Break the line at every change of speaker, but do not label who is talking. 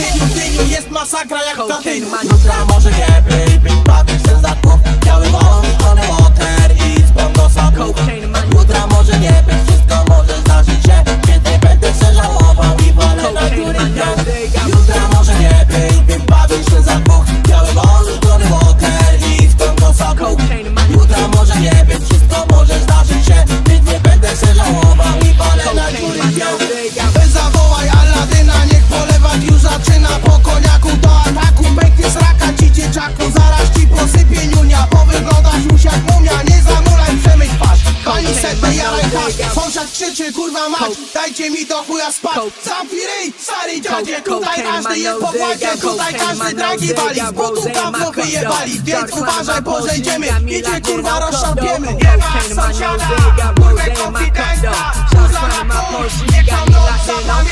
tydzień, jest masakra jak ta tydzień Przed najaraj pasz, tak. sąsiad krzyczy kurwa mać. Dajcie mi do chuja spać. Zampiryj, stary dziadzie. Tutaj każdy jest po płacie Tutaj każdy dragi wali. Z butu dawno wyjebali. Więc uważaj, pozejdziemy Idzie kurwa, rozszarpiemy. Nie ma sąsiada, kurwę konfidenta. Uza na kosz, nie kam noc,